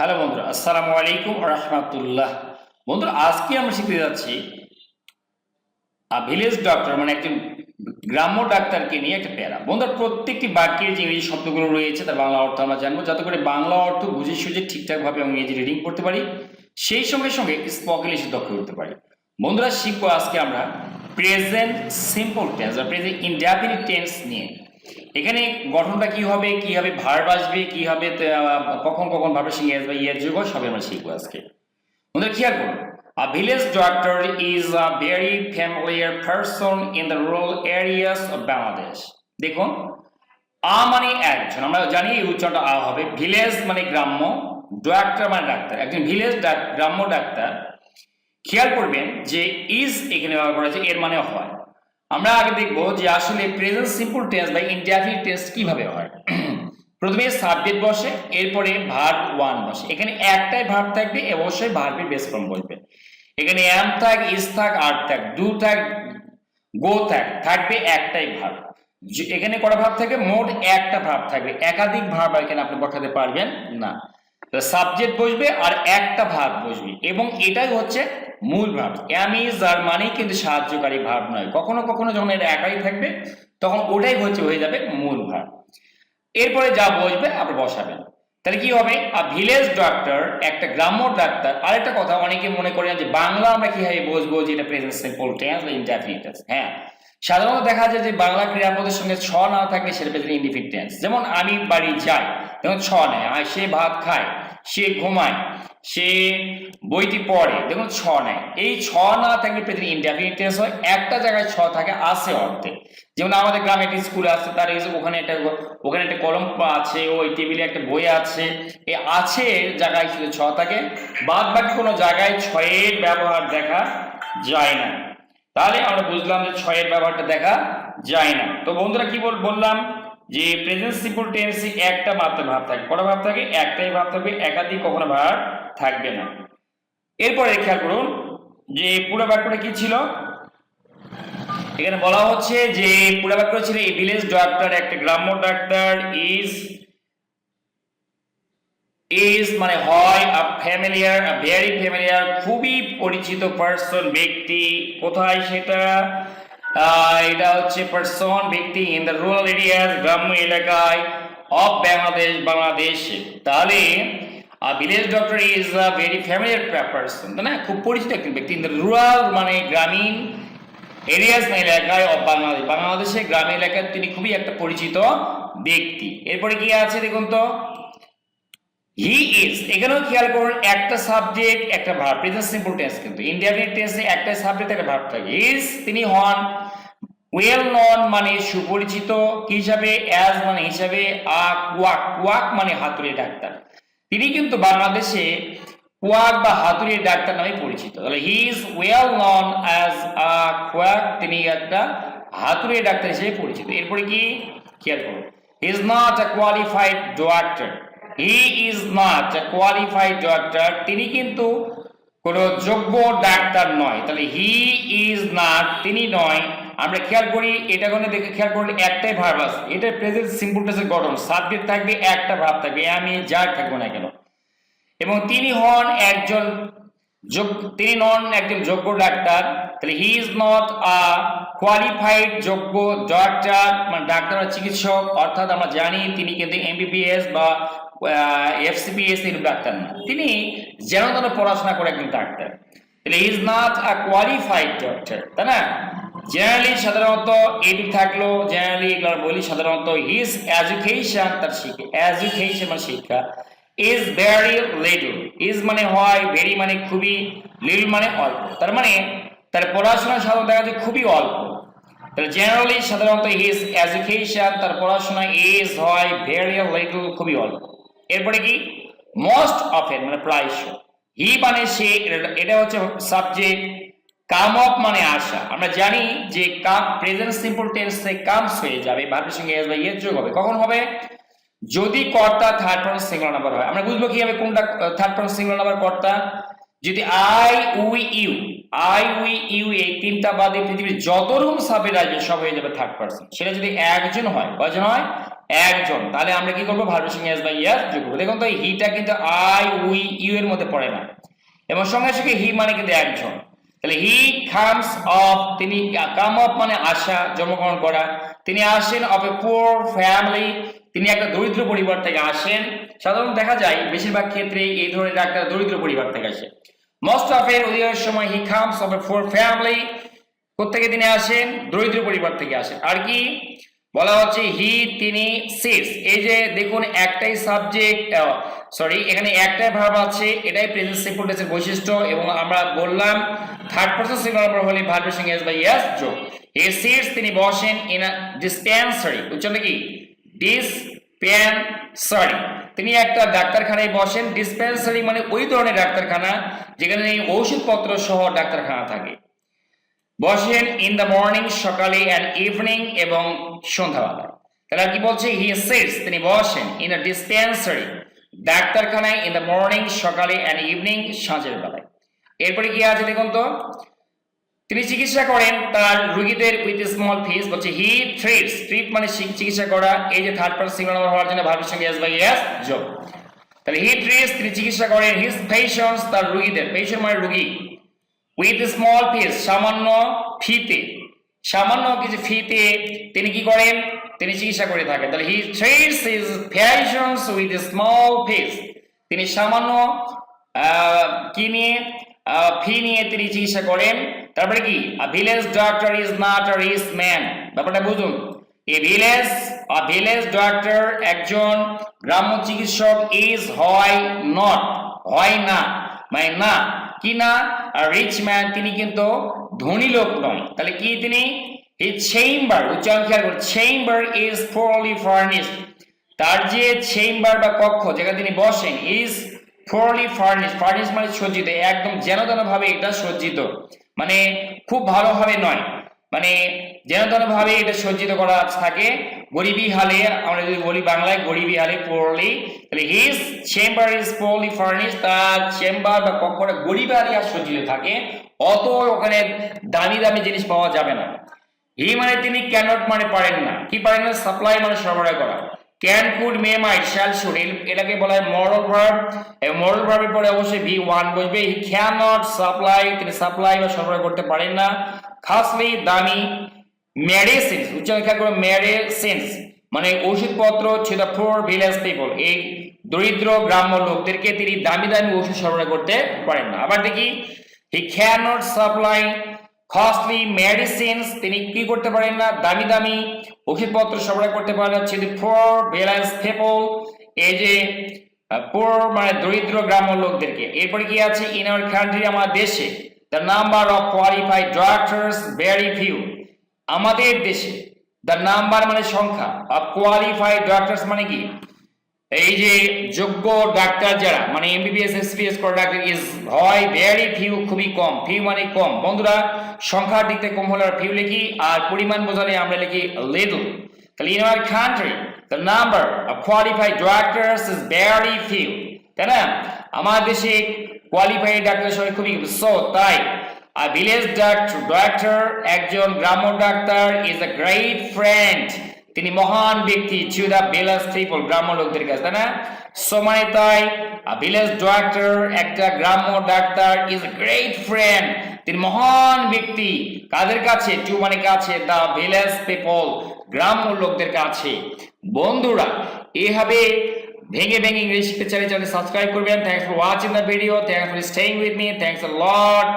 Hello বন্ধুরা, আসসালামু আলাইকুম রহমতুল্লাহ। বন্ধুরা, আজকে আমরা শিখতে যাচ্ছি ভিলেজ ডক্টর মানে একজন গ্রাম্য ডাক্তারকে নিয়ে একটা প্যারা। বন্ধুরা, প্রত্যেকটি বাক্যের যে ইংরেজি শব্দগুলো রয়েছে, তার বাংলা অর্থ আমরা জানব। যাতে করে বাংলা অর্থ বুঝে সুঝে ঠিকঠাকভাবে আমি ইংরেজি রিডিং করতে পারি। সেই সঙ্গে সঙ্গে স্পোকেন ইংলিশে দক্ষ করতে পারি। বন্ধুরা, শিখব আজকে আমরা প্রেজেন্ট সিম্পল টেন্স বা প্রেজেন্ট ইনডেফিনিট টেন্স নিয়ে। এখানে গঠনটা কি হবে? কি হবে ভার্ব আসবে? কি হবে? কখন কখন ভার্বের সঙ্গে আসবে? ইয়ার যুগ সবই আমরা শিখব আজকে। বন্ধুরা, খেয়াল করুন। A village doctor is a very familiar person in the rural areas of Bangladesh. দেখুন, আ মানে একজন। আমরা জানি এই উচ্চারণটা আ হবে। ভিলেজ মানে গ্রাম্য ডাক্তার মানে ডাক্তার। একজন ভিলেজ গ্রাম্য ডাক্তার। খেয়াল করবেন যে ইজ এখানে ব্যবহার করা হয়েছে, এর মানে হয়। আমরা আগে দেখব যে আসলে প্রেজেন্ট সিম্পল টেন্স বা ইনডেফিনিট টেন্স কীভাবে হয়। প্রথমে সাবজেক্ট বসে, এরপরে ভার্ব ওয়ান বসে। এখানে একটাই ভার্ব থাকবে, অবশ্যই ভার্বের বেস ফর্ম বসবে এখানে অ্যাম থাক ইজ থাক আর থাক ডু থাক গো থাক, থাকবে একটাই ভার্ব এখানে করা ভাব থাকে মোট একটা ভাব থাকবে। একাধিক ভাব এখানে আপনি বসাতে পারবেন না। সাবজেক্ট বসবে আর একটা ভাব বসবে এবং এটাই হচ্ছে মূল ভাব। অ্যাম ইজ আর মানেই কিন্তু সাহায্যকারী ভাব নয়। কখনো কখনো যখন এটা একাই থাকবে, তখন ওটাই হচ্ছে হয়ে যাবে মূল ভাব। এরপরে যা বসবে আপনি বসাবেন তাহলে কি হবে? আ ভিলেজ ডাক্তার একটা গ্রাম্য ডাক্তার, আরেকটা কথা অনেকে মনে করেন যে বাংলা আমরা কীভাবে বসবো যে এটা প্রেজেন্ট সিম্পল টেন্স বা ইনডেফিনিট টেন্স হ্যাঁ সাধারণত দেখা যায় যে বাংলা ক্রিয়াপদের সঙ্গে ছ না থাকলে সেটা প্রেজেন্ট ইনডিফিনিট টেন্স যেমন আমি বাড়ি যাই যেমন ছ নেয় আর সে ভাত খায়, সে ঘুমায়, সে বইটি পড়ে, দেখুন ছ নেয় এই ছ না থাকলে ইনডেফিনিট টেন্স হয়, একটা জায়গায় ছ থাকে আসে অর্থে যেমন আমাদের গ্রামে একটি স্কুল আছে, তার ওখানে একটা ওখানে একটা কলম আছে, ওই টেবিলে একটা বই আছে, এই আছে জায়গায় শুধু ছ থাকে, বাদ বাকি কোনো জায়গায় ছয়ের ব্যবহার দেখা যায় না। তাহলে আমরা বুঝলাম যে ছয়ের ব্যবহারটা দেখা যায় না। তো বন্ধুরা কি বল, বললাম যে প্রেজেন্ট সিম্পল টেন্সে একটা মাত্র ভাব থাকে। কটা ভাব থাকে? একটাই ভাব থাকবে, একাধিক কখনো ভাব থাকবে না। এরপরে খেয়াল করুন যে পুরো বাক্যটা কি ছিল? এখানে বলা হচ্ছে যে পুরো বাক্য ছিল এই ভিলেজ ডাক্তার একটা গ্রাম্য ডাক্তার ইজ ইজ মানে হয় a familiar a very familiar খুবই পরিচিত পার্সন ব্যক্তি, কোথায় সেটা? এটা হচ্ছে পার্সন ব্যক্তি ইন দ্য রুরাল এরিয়াস গ্রাম্য এলাকায় অফ বাংলাদেশ বাংলাদেশে। তাহলে village doctor is a very familiar person না? খুব পরিচিত একজন ব্যক্তি ইন দ্য রুরাল মানে গ্রামীণ এরিয়াস এলাকায় অফ বাংলাদেশ বাংলাদেশে গ্রামীণ এলাকায় তিনি খুবই একটা পরিচিত ব্যক্তি। এরপরে কি আছে দেখুন তো? হি ইজ এখানেও খেয়াল করুন, একটা সাবজেক্ট একটা ভার্ব প্রেজেন্ট সিম্পল টেন্স কিন্তু। ইনডেফিনিট টেন্সে একটা সাবজেক্ট একটা ভার্ব থাকে। ইজ তিনি হন ওয়েল নন মানে সুপরিচিত হিসাবে? অ্যাজ মানে হিসাবে, আ, কুয়াক। কুয়াক মানে হাতুড়ি ডাক্তার। তিনি কিন্তু বাংলাদেশে কুয়াক বা হাতুড়ি ডাক্তার নামে পরিচিত। তাহলে he is well known as a quack, তিনি একটা হাতুড়ি ডাক্তার হিসেবে পরিচিত। এরপরে কি? খেয়াল করুন। Is not a qualified doctor he is not a qualified doctor তিনি কিন্তু কোনো যোগ্য ডাক্তার নয়। তাহলে হি ইজ নট তিনি নয়। আমরা খেয়াল করি, এটা কোনো দেখে খেয়াল করলে একটাই ভাব আছে। এটা প্রেজেন্ট সিম্পল টেন্সের গঠন। সাবজেক্ট থাকবে, একটা ভাব থাকবে। আমি যার থাকব না কেন? এবং তিনি হন একজন তিনি নন একজন যোগ্য ডাক্তার। তাহলে he is not a qualified যোগ্য ডাক্তার মানে ডাক্তার চিকিৎসক। অর্থাৎ আমরা জানি তিনি কিন্তু এমবিবিএস বা এফসিবিএস এর ডাক্তার না। তিনি যেন পড়াশোনা করে একজন ডাক্তার। তাহলে is not a qualified doctor তাই না? জেনারেলি সাধারণত এটি থাকল জেনারেলি এগুলো বলি সাধারণত হিজ এডুকেশন তার শিক্ষা এডুকেশন মানে শিক্ষা ইজ ভেরি লিটল ইজ মানে হয় ভেরি মানে খুবই লিটল মানে অল্প। তার মানে তার পড়াশোনা সাধারণত দেখা যায় খুবই অল্প। তাহলে জেনারেলি সাধারণত হিজ এডুকেশন তার পড়াশোনা ইজ হয় ভেরি লিটল খুবই অল্প। এরপরে কি? মোস্ট অফেন মানে প্রায়শ হি মানে সে, এটা- হচ্ছে সাবজেক্ট কাম অফ মানে আসা। আমরা জানি যে কাম প্রেজেন্ট সিম্পল টেন্সে কামস হয়ে যাবে ভার্বের সঙ্গে এস বা ইয়ের যোগ হবে। কখন হবে? যদি কর্তা থার্ড পারসন সিঙ্গুলার নাম্বার হয়। আমরা বুঝব কীভাবে কোনটা থার্ড পারসন সিঙ্গুলার নাম্বার কর্তা? যদি I we you I we you এই তিনটা বাদে পৃথিবীর যত রকম সাবজেক্ট আসবে সব হয়ে যাবে থার্ড পারসন সেটা যদি একজন হয়, কয়জন হয়? একজন। তাহলে আমরা কি করব? ভার্বের এস বাই ইয়াস যোগ করব। দেখুন তো হিটা কিন্তু আই উই ইউ এর মধ্যে পড়ে না। এবং সঙ্গে সঙ্গে হি মানে কিন্তু একজন। তাহলে হি কামস অফ তিনি কাম অফ মানে আসা, জন্মগ্রহণ করা। তিনি আসেন অফ এ পুয়ার ফ্যামিলি তিনি একটা দরিদ্র পরিবার থেকে আসেন। সাধারণত দেখা যায়, বেশিরভাগ ক্ষেত্রে এই ধরনের একটা দরিদ্র পরিবার থেকে আসে। মোস্ট অফ এর অধিকাংশ সময় he comes of a poor family কোথেকে তিনি আসেন? দরিদ্র পরিবার থেকে আসেন। আর কি? বলা হচ্ছে হি, তিনি সিটস এই যে দেখুন, একটাই সাবজেক্ট সরি এখানে একটাই ভাব আছে, এটাই প্রেজেন্ট সিম্পল টেন্সের বৈশিষ্ট্য, এবং আমরা বললাম থার্ড পারসন সিঙ্গুলার নাম্বার হলে ভার্বের সঙ্গে এস বাই ইয়াস যোগ। হি সিটস তিনি বসেন ইন আ ডিসপেন্সারি উচ্চারণ কি ডিসপেন্সারি তিনি একটা ডাক্তারখানায় বসেন ডিসপেন্সারি মানে ওই ধরনের ডাক্তারখানা, যেখানে ওষুধপত্র সহ ডাক্তারখানা থাকে। বসেন ইন দ্য মর্নিং সকালে অ্যান্ড ইভিনিং এবং সন্ধ্যাবেলা তাহলে কি বলছে? হি সিটস তিনি বসেন ইন আ ডিসপেন্সারি ডাক্তারখানায় ইন দ্য মর্নিং সকালে অ্যান্ড ইভিনিং সাঁঝের বেলায়। এরপরে কি আছে দেখুন তো? তিনি চিকিৎসা করেন, তার রোগীদের উইথ স্মল ফিস বলছে হি ট্রিটস ট্রিট মানে চিকিৎসা করা, এই যে থার্ড পার্সন সিঙ্গল নাম্বার হওয়ার জন্য ভার্বের সঙ্গে এস বাই এস যোগ। তাহলে হি ট্রিটস তিনি চিকিৎসা করেন হিজ পেশেন্টস তার রোগীদের পেশেন্ট মানে রোগী উইথ স্মল ফিস সামান্য ফিতে সামান্য কিছু ফিতে তিনি কি করেন? তিনি চিকিৎসা করে থাকেন। তাহলে he treats his patients with small fees তিনি সামান্য কি নিয়ে? ফি নিয়ে তিনি চিকিৎসা করেন। তারপরে কি? Village doctor is not a rich man ব্যাপারটা বুঝুন। A village a village doctor একজন গ্রাম্য চিকিৎসক ইজ হয় নট হয় না। মানে না। কি না? রিচ ম্যান তিনি কিন্তু ধনী লোক নয় তাহলে কি তিনি এই চেম্বার উচ্চারণ খেয়াল করুন চেম্বার ইজ পোরলি ফার্নিশড তার যে চেম্বার বা কক্ষ যেখানে তিনি বসেন ইজ পোরলি ফার্নিশ ফার্নিশ মানে সজ্জিত একদম যেন তেন ভাবে এটা সজ্জিত মানে খুব ভালোভাবে নয় মানে যেন ভাবে এটা সজ্জিত করা থাকে, গরিবী হালে, আমরা যদি বলি বাংলায় গরিবী হালে পোরলি তাহলে his chamber is poorly furnish তার চেম্বার বা কক্ষটা গরিবী হালে আর সজ্জিত থাকে অত ওখানে দামি দামি জিনিস পাওয়া যাবে না। হি মানে তিনি ক্যানট মানে পারেন না। কি পারেন না? সাপ্লাই মানে সরবরাহ করা। Can could may might shall should এটাকে বলা হয় মরাল ভার্ব এবং মরাল ভার্বের পরে অবশ্যই ভি ওয়ান বসবে। হি ক্যান নট সাপ্লাই তিনি সাপ্লাই বা সরবরাহ করতে পারেন না। খাসলি দামি মেডিসিন উচ্চারণ খেয়াল করে মেডিসিনস মানে ওষুধপত্র ছিল দ্য ফোর ভিলেজ পিপল এই দরিদ্র গ্রাম্য লোকদেরকে তিনি দামি দামি ওষুধ সরবরাহ করতে পারেন না। আবার দেখি he can not supply costly medicines তিনি কি করতে পারেন না? দামি দামি ওষুধপত্র সরবরাহ করতে পারেন ছিল ফোর ভিলেজ পিপল এই যে পোর মানে দরিদ্র গ্রাম্য লোকদেরকে। এরপরে কি আছে? ইন আওয়ার কান্ট্রি আমার দেশে the number of qualified doctors very few আমাদের দেশে দ্য নাম্বার মানে সংখ্যা। অফ কোয়ালিফাইড ডক্টরস মানে কি? এই যে যোগ্য ডাক্তার যারা মানে এমবিবিএস এসপিএস করা ডাক্তার ইজ হয় ভেরি ফিউ খুবই কম ফিউ মানে কম। বন্ধুরা, সংখ্যার দিক থেকে কম হলে আর ফিউ লিখি, আর পরিমাণ বোঝালে আমরা লিখি লিটল তাহলে in our country the number of qualified doctors is very few তাই না? আমার দেশে কোয়ালিফাইড ডাক্তার সংখ্যা খুবই সো তাই আর ভিলেজ ডাক্তার ডাক্তার একজন গ্রাম্য ডাক্তার ইজ আ গ্রেট ফ্রেন্ড তিনি মহান ব্যক্তি দ্য ভিলেজ পিপল গ্রাম্য লোকদের কাছে, তাই না? সময় তাই ভিলেজ ডাক্তার একটা গ্রাম্য ডাক্তার ইজ গ্রেট ফ্রেন্ড তিনি মহান ব্যক্তি। কাদের কাছে? টু মানে কাছে, দা ভিলেজ পিপল গ্রাম্য লোকদের কাছে। বন্ধুরা এইভাবে ভেঙে ভেঙে ইংলিশ শিখতে চাইলে চ্যানেল সাবস্ক্রাইব করবেন। Thanks for watching the video thanks for staying with me thanks a lot